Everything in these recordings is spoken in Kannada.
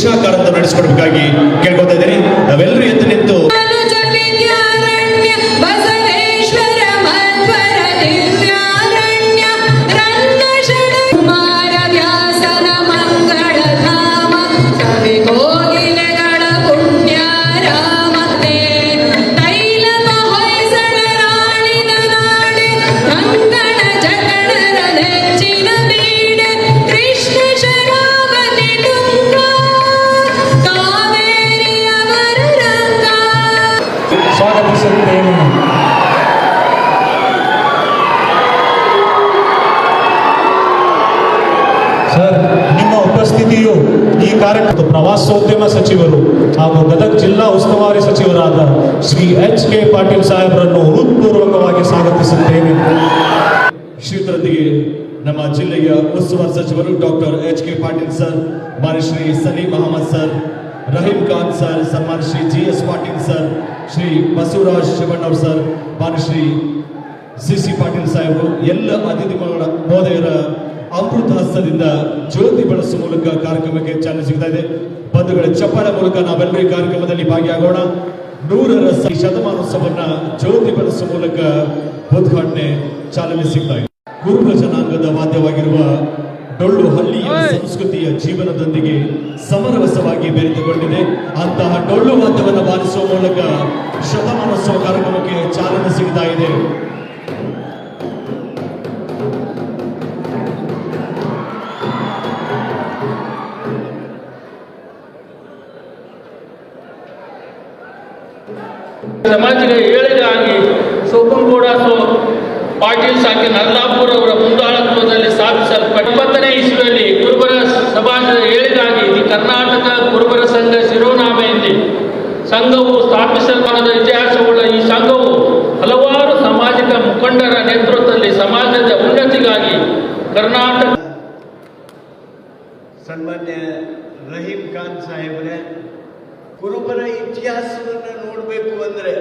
ಶ್ರೀಮತಿ ಕಾರ್ಯಕ್ರಮ ನಡೆಸಿಕೊಡಬೇಕಾಗಿ ಕೇಳ್ಕೊತಾ ಇದ್ದೀನಿ ನಾವೆಲ್ಲರೂ ಎದ್ದು ಸ್ವಾಗತಿಸುತ್ತೇನೆ ಸರ್ ನಿಮ್ಮ ಉಪಸ್ಥಿತಿಯು ಈ ಕಾರ್ಯಕ್ರಮದ ಪ್ರವಾಸೋದ್ಯಮ ಸಚಿವರು ಹಾಗೂ ಗದಗ ಜಿಲ್ಲಾ ಉಸ್ತುವಾರಿ ಸಚಿವರಾದ ಶ್ರೀ ಎಚ್ ಕೆ ಪಾಟೀಲ್ ಸಾಹೇಬರನ್ನು ಹೃತ್ಪೂರ್ವಕವಾಗಿ ಸ್ವಾಗತಿಸುತ್ತೇನೆ. ಶ್ರೀಯುತರೊಂದಿಗೆ ನಮ್ಮ ಜಿಲ್ಲೆಯ ಉಸ್ತುವಾರಿ ಸಚಿವರು doctor H K Patil sir, ಮಾನ್ಯ ಶ್ರೀ ಸಲೀಂ ಅಹಮದ್ ಸರ್, ರಹೀಂ ಖಾನ್ ಸರ್, ಸನ್ಮಾನ್ಯ Shri G S Patil sir Shri Basavaraj Shivannavar sir ಬಾನಶ್ರೀ Shri C C Patil ಸಾಹೇಬರು, ಎಲ್ಲ ಅತಿಥಿ ಮಹೋದಯರ ಅಮೃತ ಹಸ್ತದಿಂದ ಜ್ಯೋತಿ ಬಳಸುವ ಮೂಲಕ ಕಾರ್ಯಕ್ರಮಕ್ಕೆ ಚಾಲನೆ ಸಿಗ್ತಾ ಇದೆ. ಬಂಧುಗಳ ಚಪ್ಪಾಳೆ ಮೂಲಕ ನಾವೆಲ್ಲರೂ ಈ ಕಾರ್ಯಕ್ರಮದಲ್ಲಿ ಭಾಗಿಯಾಗೋಣ. ನೂರರ ಶತಮಾನೋತ್ಸವನ್ನ ಜ್ಯೋತಿ ಬಳಸುವ ಮೂಲಕ ಉದ್ಘಾಟನೆ ಚಾಲನೆ ಸಿಗ್ತಾ ಇದೆ. ಕುರುಬ ಜನಾಂಗದ ವಾದ್ಯವಾಗಿರುವ ಡೊಳ್ಳು ಹಳ್ಳಿಯ ಸಂಸ್ಕೃತಿಯ ಜೀವನದೊಂದಿಗೆ ಸಮರವಸವಾಗಿ ಬೆರೆತುಕೊಂಡಿದೆ. ಅಂತಹ ಡೊಳ್ಳು ವಾದ್ಯವನ್ನು ಬಾರಿಸುವ ಮೂಲಕ ಶತಮಾನೋತ್ಸವ ಕಾರ್ಯಕ್ರಮಕ್ಕೆ ಚಾಲನೆ ಸಿಗ್ತಾ ಇದೆ. ಸಮಾಜದ ಏಳಿಗಾಗಿ ಸೋಪಂಗೌಡ ಸೋ ಪಾಟೀಲ್ ಸಾಕಿ ನರ್ಲಾಪುರ್ ಅವರ ಮುಂದಾಳತ್ವದಲ್ಲಿ ಸ್ಥಾಪಿಸಲ್ಪಟ್ಟ ಇಪ್ಪತ್ತನೇ ಇಸ್ವಿಯಲ್ಲಿ ಕುರುಬರ ಸಮಾಜದ ಏಳಿಗಾಗಿ ಕರ್ನಾಟಕ ಕುರುಬರ ಸಂಘ ಶಿರೋನಾಮೆಯಲ್ಲಿ ಸಂಘವು ಸ್ಥಾಪಿಸಲ್ಪಡದ ಇತಿಹಾಸವುಳ್ಳ ಈ ಸಂಘವು ಹಲವಾರು ಸಾಮಾಜಿಕ ಮುಖಂಡರ ನೇತೃತ್ವದಲ್ಲಿ ಸಮಾಜದ ಉನ್ನತಿಗಾಗಿ ಕರ್ನಾಟಕ ಸನ್ಮಾನ್ಯ ರಹೀಂ ಖಾನ್ ಸಾಹೇಬ್ರೆ ಕುರುಬರ ಇತಿಹಾಸವನ್ನು ನೋಡಬೇಕು ಅಂದ್ರೆ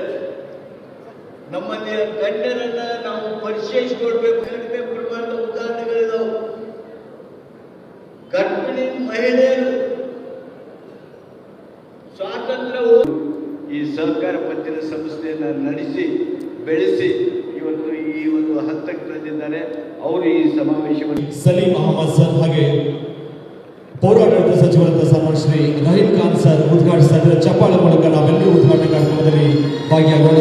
ನಮ್ಮಲ್ಲಿ ಗಣ್ಯರನ್ನ ನಾವು ಪರಿಚಯಿಸಿಕೊಡ್ಬೇಕು ಕಡಿಮೆ ಪ್ರಮಾಣದ ಉದಾಹರಣೆಗಳಿದಾವೆ. ಗರ್ಭಿಣಿ ಮಹಿಳೆಯರು ಸ್ವಾತಂತ್ರ್ಯವು ಈ ಸಹಕಾರ ಪತ್ತಿನ ಸಂಸ್ಥೆಯನ್ನು ನಡೆಸಿ, ಬೆಳೆಸಿ ಇವತ್ತು ಈ ಒಂದು ಹಂತಕ್ಕೆ ತಂದಿದ್ದಾರೆ ಅವರು ಈ ಸಮಾವೇಶವನ್ನು ಸಲೀಂ ಅಹಮದ್ ಸರ್ ಹಾಗೆ ಪೌರಾಡಳಿತ ಸಚಿವರಾದ ಸನ್ಮಾನ್ ಶ್ರೀ ರಹೀಂ ಖಾನ್ ಸರ್ ಉದ್ಘಾಟಿಸಿದ್ರೆ ಚಪ್ಪಾಳ ಚಪ್ಪಾಳೆ ಮೂಲಕ ನಾವೆಲ್ಲರೂ ಉದ್ಘಾಟನೆ ಕಾರ್ಯಕ್ರಮದಲ್ಲಿ ಭಾಗಿಯಾಗೋಣ.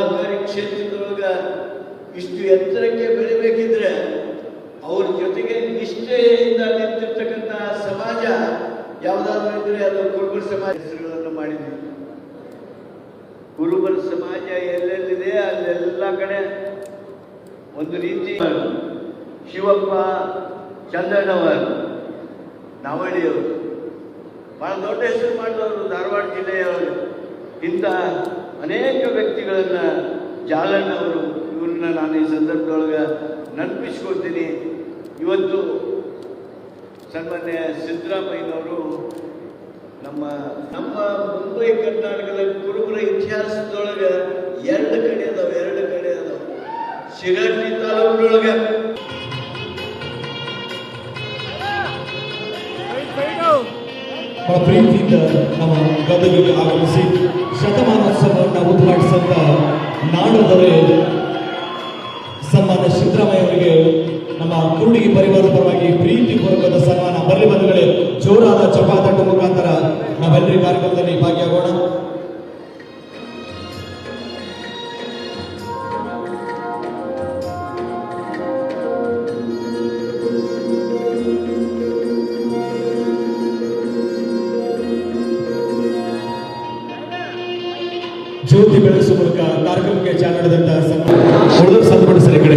ಸಹಕಾರಿ ಕ್ಷೇತ್ರದೊಳಗ ಇಷ್ಟು ಎತ್ತರಕ್ಕೆ ಬೆಳಿಬೇಕಿದ್ರೆ ಅವ್ರ ಜೊತೆಗೆ ನಿಷ್ಠೆಯಿಂದ ನಿಂತಿರ್ತಕ್ಕಂಥ ಸಮಾಜ ಯಾವುದಾದ್ರೂ ಇದ್ರೆ ಅದು ಕುರುಬರ ಸಮಾಜ ಹೆಸರುಗಳನ್ನು ಮಾಡಿದ್ವಿ. ಕುರುಬರ ಸಮಾಜ ಎಲ್ಲೆಲ್ಲಿದೆ ಅಲ್ಲೆಲ್ಲ ಕಡೆ ಒಂದು ರೀತಿ ಶಿವಪ್ಪ ಚಂದ್ರನವರ್ ನಾವಳಿಯವರು ಬಹಳ ದೊಡ್ಡ ಹೆಸರು ಮಾಡಿದವರು ಧಾರವಾಡ ಜಿಲ್ಲೆಯವರು. ಇಂಥ ಅನೇಕ ವ್ಯಕ್ತಿಗಳನ್ನ ಜಾಲಣ್ಣವರು ಇವನ್ನ ನಾನು ಈ ಸಂದರ್ಭದೊಳಗೆ ನೆನಪಿಸ್ಕೊಳ್ತೀನಿ. ಇವತ್ತು ಸನ್ಮಾನ್ಯ ಸಿದ್ದರಾಮಯ್ಯನವರು ನಮ್ಮ ನಮ್ಮ ಮುಂಬೈ ಕರ್ನಾಟಕದ ಕುರುಬರ ಇತಿಹಾಸದೊಳಗೆ ಎರಡು ಕಡೆ ಅದಾವೆ, ಎರಡು ಕಡೆ ಅದಾವೆ. ಶಿರಾಟಿ ತಾಲೂಕಿನೊಳಗೆ ಬಹಳ ಪ್ರೀತಿಯಿಂದ ನಮ್ಮ ಗದಗಿಗೆ ಆಗಮಿಸಿ ಶತಮಾನೋತ್ಸವವನ್ನು ನಾಡು ನಾಡದೊರೆ ಸನ್ಮಾನ ಸಿದ್ದರಾಮಯ್ಯ ಅವರಿಗೆ ನಮ್ಮ ಕುರುಡಿಗೆ ಪರಿವಾರದ ಪರವಾಗಿ ಪ್ರೀತಿ ಪೂರ್ವಕದ ಸನ್ಮಾನ. ಬರಲಿ ಬಂಧುಗಳೇ, ಜೋರಾದ ಚಪಾತಟ್ಟು ಮುಖಾಂತರ ನಾವೆಲ್ಲರೂ ಈ ಕಾರ್ಯಕ್ರಮದಲ್ಲಿ ಭಾಗಿಯಾಗೋಣ. ಜ್ಯೋತಿ ಬೆಳೆಸುವ ಮೂಲಕ ಕಾರ್ಯಕ್ರಮಕ್ಕೆ ಚಾಲನೆ ನಡೆದಂತಹ ಸಂದರ್ಭ ಕಡೆ.